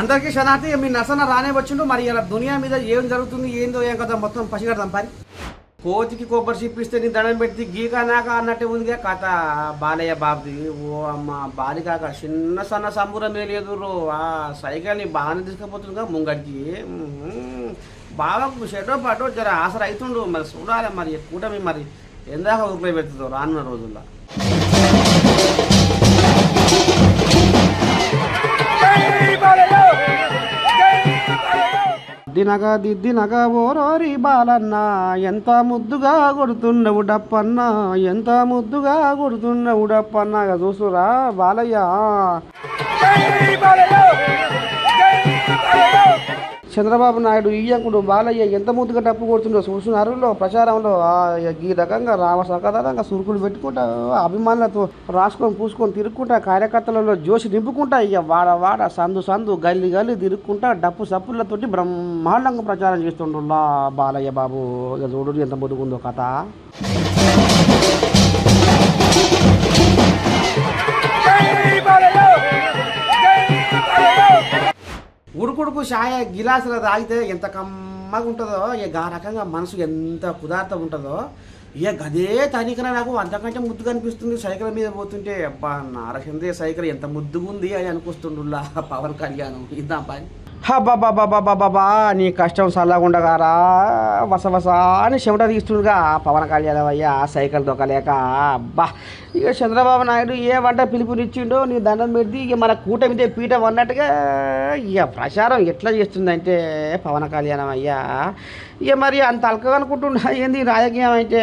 అందరికీ శనార్థి మీ నర్సన రానే వచ్చిండు. మరి ఇలా దునియా మీద ఏం జరుగుతుంది ఏందో ఏం కదా మొత్తం పసిగడదాం పని కోతికి కొబ్బరి చిప్పిస్తే నీ దండం పెట్టి గీకా నాక అన్నట్టే ఉందిగా కథ. బాలయ్య బాబుది ఓ అమ్మ బాలి కాక చిన్న సన్న సంబూరమే లేదు రో ఆ సైకిల్ని బాగానే తీసుకుపోతుందిగా ముంగడికి. ఉహుం. బావకు షెటో పాటో జర ఆసర అవుతుండు. మరి చూడాలి మరి కూటమి మరి ఎందాక ఊపిరి పెడుతుందో రానున్న రోజుల్లో. దినగా దిద్దినగా ఓరోరి బాలన్న ఎంత ముద్దుగా కొడుతున్నవు డప్పన్న ఎంత ముద్దుగా కొడుతున్నవు డప్పన్న చూసురా బాలయ్య! చంద్రబాబు నాయుడు ఈయంకుడు బాలయ్య ఎంత ముద్దుగా డప్పు కొడుతుండో చూస్తున్నారు. ప్రచారంలో ఈ రకంగా రామ సకదంగా సురుకులు పెట్టుకుంటా అభిమానులతో రాసుకొని పూసుకొని తిరుక్కుంటా కార్యకర్తలలో జోషి నింపుకుంటా ఇక వాడ వాడ సందు సందు గల్లి గల్లి తిరుక్కుంటా డప్పు సప్పులతోటి బ్రహ్మాండంగా ప్రచారం చేస్తుండ్రులా బాలయ్య బాబు. ఇక చూడు ఎంత ముద్దుగుందో కథ. ఉడుకుడుకు షాయ గిలాసులో తాగితే ఎంత కమ్మగా ఉంటుందో ఆ రకంగా మనసు ఎంత కుదార్త ఉంటుందో ఇక గదే తనికన నాకు? అంతకంటే ముద్దుగా అనిపిస్తుంది సైకిల్ మీద పోతుంటే అబ్బా నారసిందే సైకిల్ ఎంత ముద్దుగా ఉంది అని అనుకొస్తుండులా పవన్ కళ్యాణ్. ఇద్దాం పని బాబా నీ కష్టం చల్లగుండగారా వస వస అని చెమట తీస్తుండగా పవన్ కళ్యాణ్ అయ్యా సైకిల్ దొక్కలేక. అబ్బా ఇక చంద్రబాబు నాయుడు ఏ వంట పిలుపునిచ్చిండో నీ దండం పెడితే ఇక మన కూటమితే పీఠం అన్నట్టుగా ఇక ప్రచారం ఎట్లా చేస్తుందంటే పవన్ కళ్యాణం అయ్యా. ఇక మరి అంత అల్కగా అనుకుంటున్నా ఏంది రాజకీయం అంటే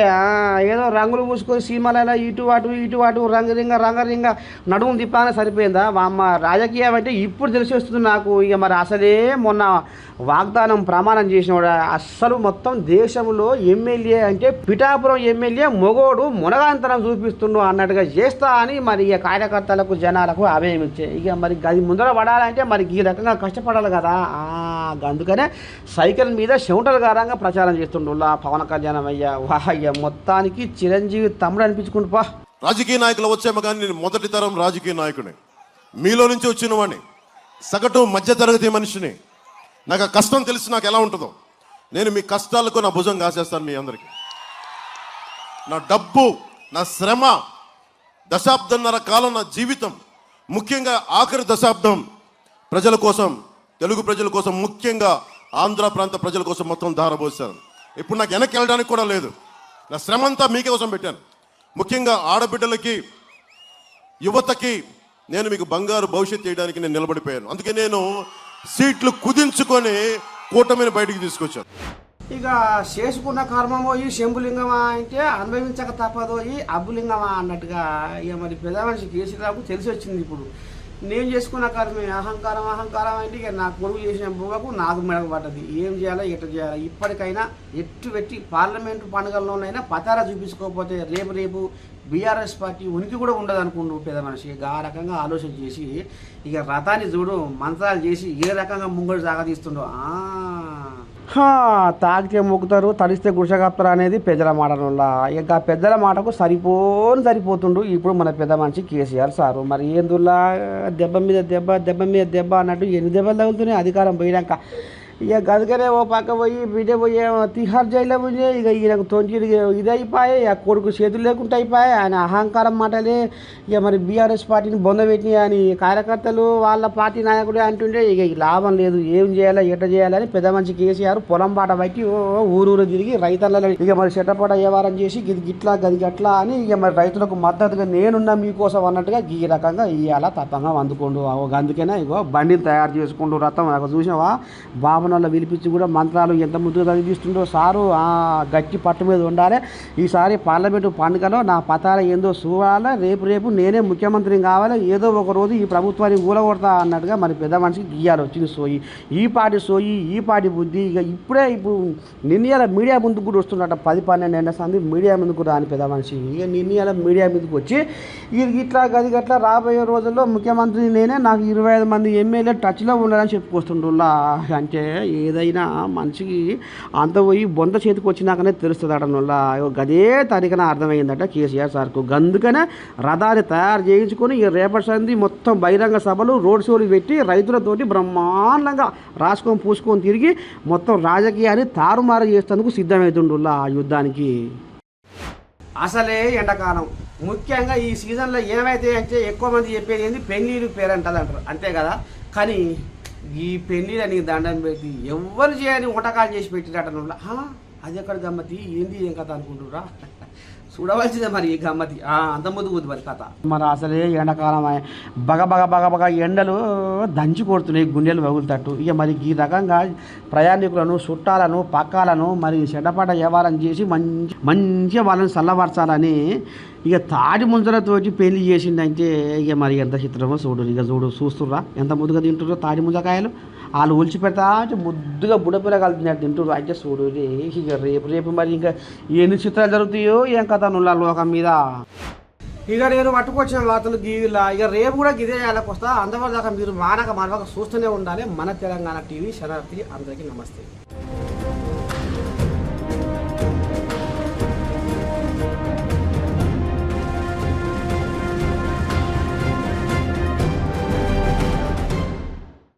ఏదో రంగులు పూసుకొని సినిమాలలో ఇటు అటు ఇటు అటు రంగరింగ రంగరింగ నడుము తిప్పాలని సరిపోయిందా? మా అమ్మ రాజకీయం అంటే ఇప్పుడు తెలిసి వస్తుంది నాకు. ఇక మరి అసలే మొన్న వాగ్దానం ప్రమాణం చేసినవాడు అస్సలు మొత్తం దేశంలో ఎమ్మెల్యే అంటే పిఠాపురం ఎమ్మెల్యే మొగోడు మునగాంతరం చూపిస్తుండు అన్నట్టుగా చేస్తా అని మరి ఇక కార్యకర్తలకు జనాలకు అభయం ఇచ్చే. ఇక మరి గది ముందర పడాలంటే మరి ఈ రకంగా కష్టపడాలి కదా. అందుకనే సైకిల్ మీద శౌంటర్ గారంగా ప్రచారం చేస్తుండు పవన్ కళ్యాణం అయ్యా వా మొత్తానికి చిరంజీవి తమ్ముడు అనిపించుకుంటు పా. రాజకీయ నాయకులు వచ్చేమో కానీ నేను మొదటి తరం రాజకీయ నాయకుని. మీలో నుంచి వచ్చిన వాడిని సగటు మధ్యతరగతి మనిషిని. నాకు ఆ కష్టం తెలిసి నాకు ఎలా ఉంటుందో నేను మీ కష్టాలకు నా భుజం కాసేస్తాను మీ అందరికీ. నా డబ్బు నా శ్రమ దశాబ్దంన్నర కాలం నా జీవితం ముఖ్యంగా ఆఖరి దశాబ్దం ప్రజల కోసం తెలుగు ప్రజల కోసం ముఖ్యంగా ఆంధ్ర ప్రాంత ప్రజల కోసం మొత్తం ధారపోసాను ఇప్పుడు నాకు వెనక్కి వెళ్ళడానికి కూడా లేదు. నా శ్రమ అంతా మీకే కోసం పెట్టాను. ముఖ్యంగా ఆడబిడ్డలకి యువతకి నేను మీకు బంగారు భవిష్యత్తు చేయడానికి నేను నిలబడిపోయాను. అందుకే నేను సీట్లు కుదించుకొని కూటమిని బయటికి తీసుకొచ్చాను. ఇక చేసుకున్న కర్మమో ఈ శంభులింగమా అంటే అనుభవించక తప్పదో ఈ అబ్బులింగమా అన్నట్టుగా ఇక మరి పెద్ద మనిషి కేసీరావుకు తెలిసి వచ్చింది ఇప్పుడు. నేను చేసుకున్న కర్మే అహంకారం అహంకారం అంటే ఇక నా కొడుకు చేసిన బొమ్మకు నాకు మెడకు పడ్డది. ఏం చేయాలో ఎట్లా చేయాలి. ఇప్పటికైనా ఎట్టు పెట్టి పార్లమెంటు పండుగల్లోనైనా పతారా చూపించుకోకపోతే రేపు రేపు బీఆర్ఎస్ పార్టీ ఉనికి కూడా ఉండదు అనుకుంటూ పెద్ద మనిషి. ఆ రకంగా ఆలోచన చేసి ఇక రథాన్ని చూడు మంత్రాలు చేసి ఏ రకంగా ముంగడు సాగదీస్తుండో తాగితే మొక్కుతారు తడిస్తే గుడిసెకప్తారు అనేది పెద్దల మాటల ఇక పెద్దల మాటకు సరిపోని సరిపోతుండు ఇప్పుడు మన పెద్ద మనిషి కేసీఆర్ సారు. మరి ఏందుల్లా దెబ్బ మీద దెబ్బ దెబ్బ మీద దెబ్బ అన్నట్టు ఎన్ని దెబ్బలు తగులుతున్నాయి? అధికారం పోయినాక ఇక గదికనే ఓ పక్క పోయి బిడ్డ పోయి తిహార్ జైల్లో పోయి ఇక ఈయనకు తొంచి ఇదైపోయి ఆ కొడుకు చేతులు లేకుండా అయిపోయాయి ఆయన అహంకారం మాటలే ఇక మరి బీఆర్ఎస్ పార్టీని బొందబెట్టినాయి అని కార్యకర్తలు వాళ్ళ పార్టీ నాయకుడే అంటుండే ఇక లాభం లేదు ఏం చేయాలా ఎట్ట చేయాలని పెద్ద మంచి కేసీఆర్ పొలం బాట బట్టి ఓ ఊరూరు తిరిగి రైతులలో ఇక మరి చెట్టపాట వ్యవహారం చేసి ఇది గిట్లా గది గట్లా అని ఇక మరి రైతులకు మద్దతుగా నేనున్నా మీకోసం అన్నట్టుగా ఈ రకంగా ఇవాళ తప్పంగా అందుకోండు అందుకనే ఇగో బండిని తయారు చేసుకుంటూ రథం నాకు చూసినావా? బాబనోళ్ళ పిలిపించి కూడా మంత్రాలు ఎంత ముందుగా చదివిస్తుండో సారు ఆ గట్టి పట్టు మీద ఉండాలి. ఈసారి పార్లమెంటు పండుగలో నా పతాల ఏందో చూడాలి రేపు రేపు నేనే ముఖ్యమంత్రిని కావాలి. ఏదో ఒక రోజు ఈ ప్రభుత్వాన్ని కూలగొడతా అన్నట్టుగా మరి పెద్ద మనిషికి గీయాలి వచ్చింది సోయి. ఈ పాటి సోయి ఈ పాటి బుద్ధి. ఇక ఇప్పుడే ఇప్పుడు నిర్ణయాల మీడియా ముందుకు కూడా వస్తున్నట్ట పది పన్నెండు ఎండ సంది మీడియా ముందుకు రాని పెద్ద మనిషి. ఇక నిర్ణయాల మీడియా ముందుకు వచ్చి ఇది ఇట్లా గది గట్లా రాబోయే రోజుల్లో ముఖ్యమంత్రి నేనే నాకు ఇరవై ఐదు మంది ఎమ్మెల్యే టచ్లో ఉండాలని చెప్పుకొస్తుండ్రులా అంటే ఏదైనా మనిషికి అంత పోయి బొంద చేతికి వచ్చినాకనే తెలుస్తుంది అటన్ వల్ల గదే తారీఖున అర్థమైందట కేసీఆర్ సార్కు. అందుకనే రథాన్ని తయారు చేయించుకొని ఈ రేపటి సంది మొత్తం బహిరంగ సభలు రోడ్ షోలు పెట్టి రైతులతోటి బ్రహ్మాండంగా రాసుకొని పూసుకొని తిరిగి మొత్తం రాజకీయాన్ని తారుమారు చేసేందుకు సిద్ధమవుతుండు ఆ యుద్ధానికి. అసలే ఎండాకాలం. ముఖ్యంగా ఈ సీజన్లో ఏమైతే అంటే ఎక్కువ మంది చెప్పేది ఏంది? పెళ్ళిళ్ళు పేరంటది అంటారు అంతే కదా? కానీ ఈ పెళ్ళిళ్ళు నీకు దండం పెట్టి ఎవ్వరు చేయని వంటకాలు చేసి పెట్టినట్టు అది ఎక్కడ గమ్మతి? ఏంది ఏం కథ అనుకుంటురా చూడవలసిందే మరి ఈ గమ్మతి. ఆ, అంత ముందు ఉంది మరి కథ. మరి అసలే ఎండాకాలం బగ బగ బగ బగ ఎండలు దంచి కొడుతున్నాయి గుండెలు వగులుతట్టు. ఇక మరి ఈ రకంగా ప్రయాణికులను చుట్టాలను పక్కాలను మరి చెడ్డపాట వ్యవహారం చేసి మంచి మంచిగా వాళ్ళని చల్లబరచాలని ఇక తాటి ముంజలతోటి పెళ్ళి చేసిందంటే ఇక మరి ఎంత చిత్రమో చూడు. ఇక చూడు చూస్తుర్రా? ఎంత ముందుగా తింటుర్రో తాటి ముంజకాయలు? వాళ్ళు ఒలిచి పెడతా అంటే ముద్దుగా బుడపిల్లగాలు కలిపినట్టు తింటుర్రు. అయితే చూడు ఇక రేపు రేపు మరి ఇంకా ఎన్ని చిత్రాలు జరుగుతాయో ఏం కథ నువ్వు లోకం మీద. ఇక నేను పట్టుకొచ్చిన వార్తలు గీవిలా ఇక రేపు కూడా గిదే చేయాలకు వస్తా అంతవరకు దాకా మీరు మానక మనవక చూస్తూనే ఉండాలి. మన తెలంగాణ టీవీ శరార్థి అందరికీ నమస్తే.